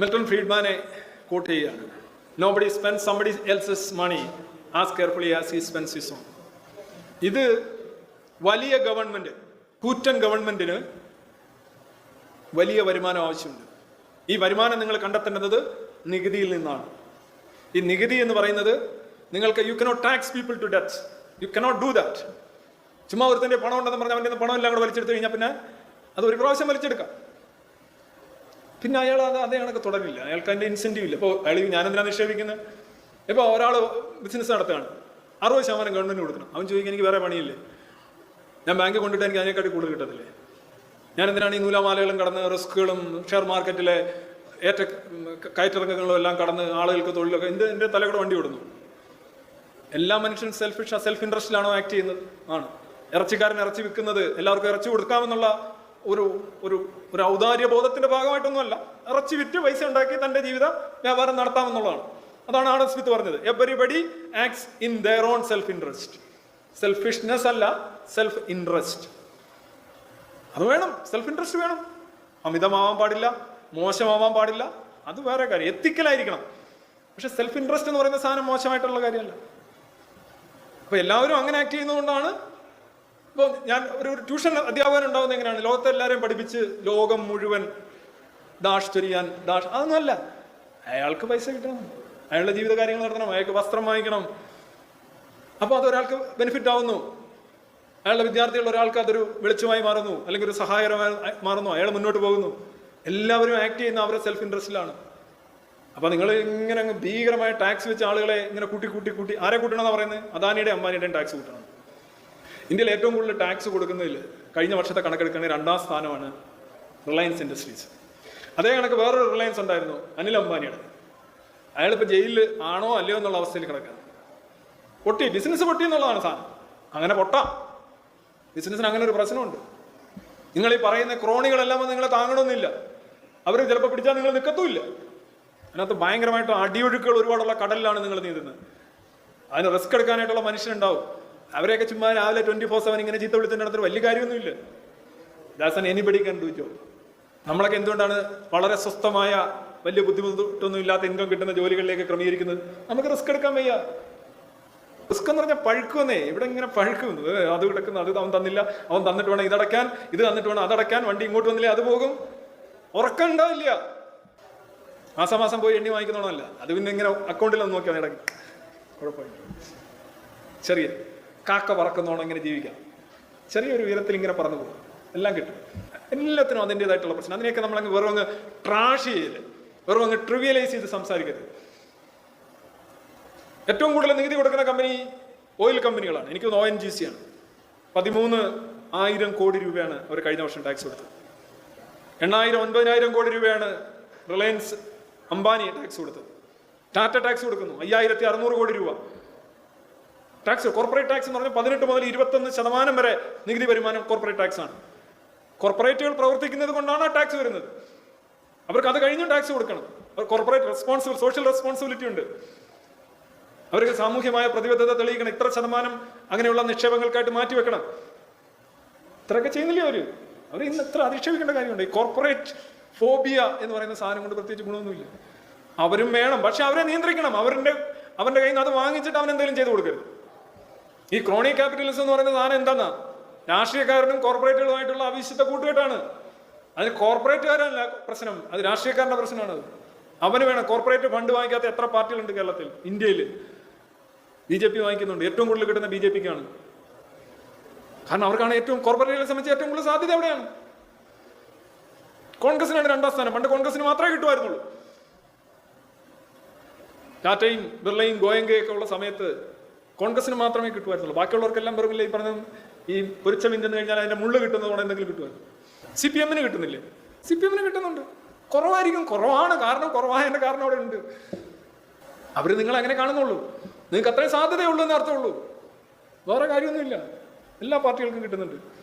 Milton ഫ്രീഡ്മാനെ quote ചെയ്യുകയാണ് nobody spend somebody else's money as carefully as he spends his own ഇത് വലിയ government കൂറ്റൻ ഗവൺമെന്റിന് വലിയ വരുമാനം ആവശ്യമുണ്ട്. ഈ വരുമാനം നിങ്ങൾ കണ്ടെത്തേണ്ടത് നികുതിയിൽ നിന്നാണ്. ഈ നികുതി എന്ന് പറയുന്നത് നിങ്ങൾക്ക് you cannot tax people to death you cannot do that ചുമ്മാ ഒരുത്തന്റെ പണം ഉണ്ടെന്ന് പറഞ്ഞാൽ അവന്റെ പണം എല്ലാം കൂടെ വലിച്ചെടുത്ത് കഴിഞ്ഞാൽ പിന്നെ അത് ഒരു പ്രാവശ്യം വലിച്ചെടുക്കാം. പിന്നെ അയാൾ അത് അതേ കണക്ക് തുടരില്ല അയാൾക്ക് അതിന്റെ ഇൻസെന്റീവ് ഇല്ല. ഇപ്പോൾ അയാൾ ഞാൻ എന്തിനാണ് നിക്ഷേപിക്കുന്നത് ഇപ്പോൾ ഒരാൾ ബിസിനസ് നടത്തുകയാണ്. അറുപത് ശതമാനം ഗവൺമെന്റ് കൊടുക്കണം. അവൻ ചോദിക്കാൻ എനിക്ക് വേറെ പണിയില്ലേ? ഞാൻ ബാങ്കിൽ കൊണ്ടിട്ട് എനിക്ക് അതിനെക്കാട്ടി കൂടുതൽ കിട്ടത്തില്ലേ? ഞാൻ എന്തിനാണ് ഈ നൂലാമാലകളും കടന്ന് റിസ്കുകളും ഷെയർ മാർക്കറ്റിലെ ഏറ്റ കയറ്റിറക്കങ്ങളും എല്ലാം കടന്ന് ആളുകൾക്ക് തൊഴിലൊക്കെ എന്റെ എന്റെ തലകൂടെ വണ്ടി വിടുന്നു എല്ലാ മനുഷ്യനും സെൽഫിഷ് സെൽഫ് ഇൻട്രസ്റ്റിലാണോ ആക്ട് ചെയ്യുന്നത്? ആണ്. ഇറച്ചിക്കാരൻ ഇറച്ചി വിൽക്കുന്നത് എല്ലാവർക്കും ഇറച്ചി കൊടുക്കാമെന്നുള്ള ഒരു ഒരു ഒരു ഔദാര്യ ബോധത്തിന്റെ ഭാഗമായിട്ടൊന്നുമല്ല. ഇറച്ചി വിറ്റ് പൈസ ഉണ്ടാക്കി തന്റെ ജീവിത വ്യാപാരം നടത്താമെന്നുള്ളതാണ്. അതാണ് ആഡം സ്മിത്ത് പറഞ്ഞത്. Everybody acts in their own self interest selfishness അല്ല സെൽഫ് ഇൻട്രസ്റ്റ് അത് വേണം സെൽഫ് ഇൻട്രസ്റ്റ് വേണം. അമിതമാവാൻ പാടില്ല മോശമാവാൻ പാടില്ല. അത് വേറെ കാര്യം. എത്തിക്കലായിരിക്കണം പക്ഷെ സെൽഫ് ഇൻട്രസ്റ്റ് എന്ന് പറയുന്ന സാധനം മോശമായിട്ടുള്ള കാര്യമല്ല. അപ്പൊ എല്ലാവരും അങ്ങനെ ആക്ട് ചെയ്യുന്നതുകൊണ്ടാണ് ഇപ്പോൾ ഞാൻ ഒരു ട്യൂഷൻ അധ്യാപകൻ ഉണ്ടാവുന്ന എങ്ങനെയാണ്? ലോകത്തെ എല്ലാവരെയും പഠിപ്പിച്ച് ലോകം മുഴുവൻ ദാഷ് ചൊരിയാൻ ദാഷ് അതൊന്നുമല്ല അയാൾക്ക് പൈസ കിട്ടണം. അയാളുടെ ജീവിത കാര്യങ്ങൾ നടത്തണം. അയാൾക്ക് വസ്ത്രം വാങ്ങിക്കണം. അപ്പോൾ അത് ഒരാൾക്ക് ബെനിഫിറ്റ് ആവുന്നു. അയാളുടെ വിദ്യാർത്ഥികൾ ഒരാൾക്ക് അതൊരു വെളിച്ചമായി മാറുന്നു. അല്ലെങ്കിൽ ഒരു സഹായകരമായി മാറുന്നു. അയാൾ മുന്നോട്ട് പോകുന്നു. എല്ലാവരും ആക്ട് ചെയ്യുന്ന അവരുടെ സെൽഫ് ഇൻട്രസ്റ്റിലാണ് അപ്പോൾ നിങ്ങൾ ഇങ്ങനെ ഭീകരമായ ടാക്സ് വെച്ച ആളുകളെ ഇങ്ങനെ കൂട്ടി കൂട്ടി കൂട്ടി ആരെ കൂട്ടണമെന്നാണ് പറയുന്നത്? അദാനിയുടെ അംബാനിയുടെയും ടാക്സ് കൂട്ടണം. ഇന്ത്യയിൽ ഏറ്റവും കൂടുതൽ ടാക്സ് കൊടുക്കുന്നതിൽ കഴിഞ്ഞ വർഷത്തെ കണക്കെടുക്കുന്ന രണ്ടാം സ്ഥാനമാണ് റിലയൻസ് ഇൻഡസ്ട്രീസ് അതേ കണക്ക് വേറൊരു റിലയൻസ് ഉണ്ടായിരുന്നു അനിൽ അംബാനിയുടെ. അയാളിപ്പോൾ ജയിലിൽ ആണോ അല്ലയോ എന്നുള്ള അവസ്ഥയിൽ കിടക്കുന്നത് പൊട്ടി ബിസിനസ് പൊട്ടി എന്നുള്ളതാണ് സാധനം. അങ്ങനെ പൊട്ടാം. ബിസിനസ്സിന് അങ്ങനെ ഒരു പ്രശ്നമുണ്ട്. നിങ്ങൾ ഈ പറയുന്ന ക്രോണികളെല്ലാം വന്ന് നിങ്ങളെ താങ്ങണമെന്നില്ല അവർ ചിലപ്പോൾ പിടിച്ചാൽ നിങ്ങൾ നിൽക്കത്തുമില്ല അതിനകത്ത് ഭയങ്കരമായിട്ട് അടിയൊഴുക്കുകൾ ഒരുപാടുള്ള കടലിലാണ് നിങ്ങൾ നീന്തുന്നത്. അതിന് റിസ്ക് എടുക്കാനായിട്ടുള്ള മനുഷ്യരുണ്ടാവും. അവരെയൊക്കെ ചുമ്മാ രാവിലെ ട്വന്റി ഫോർ സെവൻ ഇങ്ങനെ ചീത്ത വിളിച്ചു നടത്തുന്ന വലിയ കാര്യമൊന്നുമില്ല. ദാസൻ എൻ എനിബഡി കണ്ടു ഡു നമ്മളൊക്കെ എന്തുകൊണ്ടാണ് വളരെ സ്വസ്ഥമായ വലിയ ബുദ്ധിമുട്ടൊന്നും ഇല്ലാത്ത ഇൻകം കിട്ടുന്ന ജോലികളിലേക്ക് ക്രമീകരിക്കുന്നത്? നമുക്ക് റിസ്ക് എടുക്കാൻ വയ്യ. റിസ്ക് എന്ന് പറഞ്ഞാൽ പഴുക്കുന്നേ ഇവിടെ ഇങ്ങനെ പഴുക്കും ഏ, അത് കിടക്കുന്നു അത് അവൻ തന്നില്ല. അവൻ തന്നിട്ട് വേണം ഇതടക്കാൻ ഇത് തന്നിട്ട് വേണം അതടക്കാൻ വണ്ടി ഇങ്ങോട്ട് വന്നില്ലേ അത് പോകും. ഉറക്കം ഉണ്ടാവില്ല. മാസം പോയി എണ്ണി വാങ്ങിക്കുന്നോണല്ല അത് പിന്നെ ഇങ്ങനെ അക്കൗണ്ടിലൊന്നും നോക്കിയാൽ ഇടയ്ക്ക്. കുഴപ്പമില്ല. ചെറിയ കാക്ക പറക്കുന്നോണം ഇങ്ങനെ ജീവിക്കാം. ചെറിയൊരു ഉയരത്തിൽ ഇങ്ങനെ പറന്നു പോകും. എല്ലാം കിട്ടും. എല്ലാത്തിനും അതിന്റെതായിട്ടുള്ള പ്രശ്നം. അതിനെയൊക്കെ നമ്മളങ്ങ് വെറും അങ്ങ് ട്രാഷ് ചെയ്ത് വെറും അങ്ങ് ട്രിവിയലൈസ് ചെയ്ത് സംസാരിക്കരുത്. ഏറ്റവും കൂടുതൽ നികുതി കൊടുക്കുന്ന കമ്പനി ഓയിൽ കമ്പനികളാണ് എനിക്ക് ഒ എൻ ജി സി ആണ്. പതിമൂന്ന് ആയിരം കോടി രൂപയാണ് അവർ കഴിഞ്ഞ വർഷം ടാക്സ് കൊടുത്തത്. എണ്ണായിരം ഒൻപതിനായിരം കോടി രൂപയാണ് റിലയൻസ് അംബാനി ടാക്സ് കൊടുത്തത്. ടാറ്റ ടാക്സ് കൊടുക്കുന്നു. അയ്യായിരത്തി അറുന്നൂറ് കോടി രൂപ. ടാക്സ് കോർപ്പറേറ്റ് ടാക്സ് എന്ന് പറഞ്ഞാൽ പതിനെട്ട് മുതൽ ഇരുപത്തൊന്ന് ശതമാനം വരെ നികുതി വരുമാനം കോർപ്പറേറ്റ് ടാക്സ് ആണ്. കോർപ്പറേറ്റുകൾ പ്രവർത്തിക്കുന്നത് കൊണ്ടാണ് ആ ടാക്സ് വരുന്നത്. അവർക്ക് അത് കഴിഞ്ഞും ടാക്സ് കൊടുക്കണം. അവർ കോർപ്പറേറ്റ് റെസ്പോൺസിബിൾ സോഷ്യൽ റെസ്പോൺസിബിലിറ്റി ഉണ്ട്. അവർക്ക് സാമൂഹ്യമായ പ്രതിബദ്ധത തെളിയിക്കണം. ഇത്ര ശതമാനം അങ്ങനെയുള്ള നിക്ഷേപങ്ങൾക്കായിട്ട് മാറ്റിവെക്കണം ഇത്രയൊക്കെ ചെയ്യുന്നില്ലേ അവർ? അവർ ഇന്ന് ഇത്ര അധിക്ഷേപിക്കേണ്ട കാര്യമുണ്ട്. ഈ കോർപ്പറേറ്റ് ഫോബിയ എന്ന് പറയുന്ന സാധനം കൊണ്ട് പ്രത്യേകിച്ച് ഗുണമൊന്നുമില്ല. അവരും വേണം. പക്ഷെ അവരെ നിയന്ത്രിക്കണം. അവരുടെ അവരുടെ കയ്യിൽ നിന്ന് അത് വാങ്ങിച്ചിട്ട് അവൻ എന്തെങ്കിലും ചെയ്തു കൊടുക്കരുത്. ഈ ക്രോണി ക്യാപിറ്റലിസം എന്ന് പറയുന്ന സാധനം എന്താന്നാ? രാഷ്ട്രീയക്കാരനും കോർപ്പറേറ്റുകളുമായിട്ടുള്ള അവിശുദ്ധ കൂട്ടുകെട്ടാണ്. അത് കോർപ്പറേറ്റുകാരല്ല പ്രശ്നം. അത് രാഷ്ട്രീയക്കാരന്റെ പ്രശ്നമാണ് അവന് വേണം. കോർപ്പറേറ്റ് ഫണ്ട് വാങ്ങിക്കാത്ത എത്ര പാർട്ടികളുണ്ട് കേരളത്തിൽ? ഇന്ത്യയിൽ ബി ജെ പി വാങ്ങിക്കുന്നുണ്ട്. ഏറ്റവും കൂടുതൽ കിട്ടുന്ന ബി ജെ പിക്കാണ്. കാരണം അവർക്കാണ് ഏറ്റവും കോർപ്പറേറ്റുകളെ സംബന്ധിച്ച് ഏറ്റവും കൂടുതൽ സാധ്യത എവിടെയാണ് കോൺഗ്രസിനാണ് രണ്ടാം സ്ഥാനം. പണ്ട് കോൺഗ്രസിന് മാത്രമേ കിട്ടുമായിരുന്നുള്ളൂ. ടാറ്റയും ബിർളയും ഗോയങ്കയൊക്കെ ഉള്ള സമയത്ത് കോൺഗ്രസിന് മാത്രമേ കിട്ടുമായിരുന്നുള്ളൂ ബാക്കിയുള്ളവർക്കെല്ലാം വെറുമില്ല ഈ പറഞ്ഞ ഈ പൊരിച്ച മിഞ്ചെന്ന് കഴിഞ്ഞാൽ അതിന്റെ മുള്ളു കിട്ടുന്നതുകൊണ്ട് എന്തെങ്കിലും കിട്ടുമായിരുന്നു സി പി എമ്മിന് കിട്ടുന്നില്ലേ? സി പി എമ്മിന് കിട്ടുന്നുണ്ട്. കുറവായിരിക്കും. കുറവാണ് കാരണം കുറവായതിന്റെ കാരണം അവിടെ ഉണ്ട്. അവർ നിങ്ങൾ അങ്ങനെ കാണുന്നുള്ളൂ. നിങ്ങൾക്ക് അത്രയും സാധ്യതയുള്ളൂ എന്ന് അർത്ഥമുള്ളൂ. വേറെ കാര്യമൊന്നുമില്ല. എല്ലാ പാർട്ടികൾക്കും കിട്ടുന്നുണ്ട്.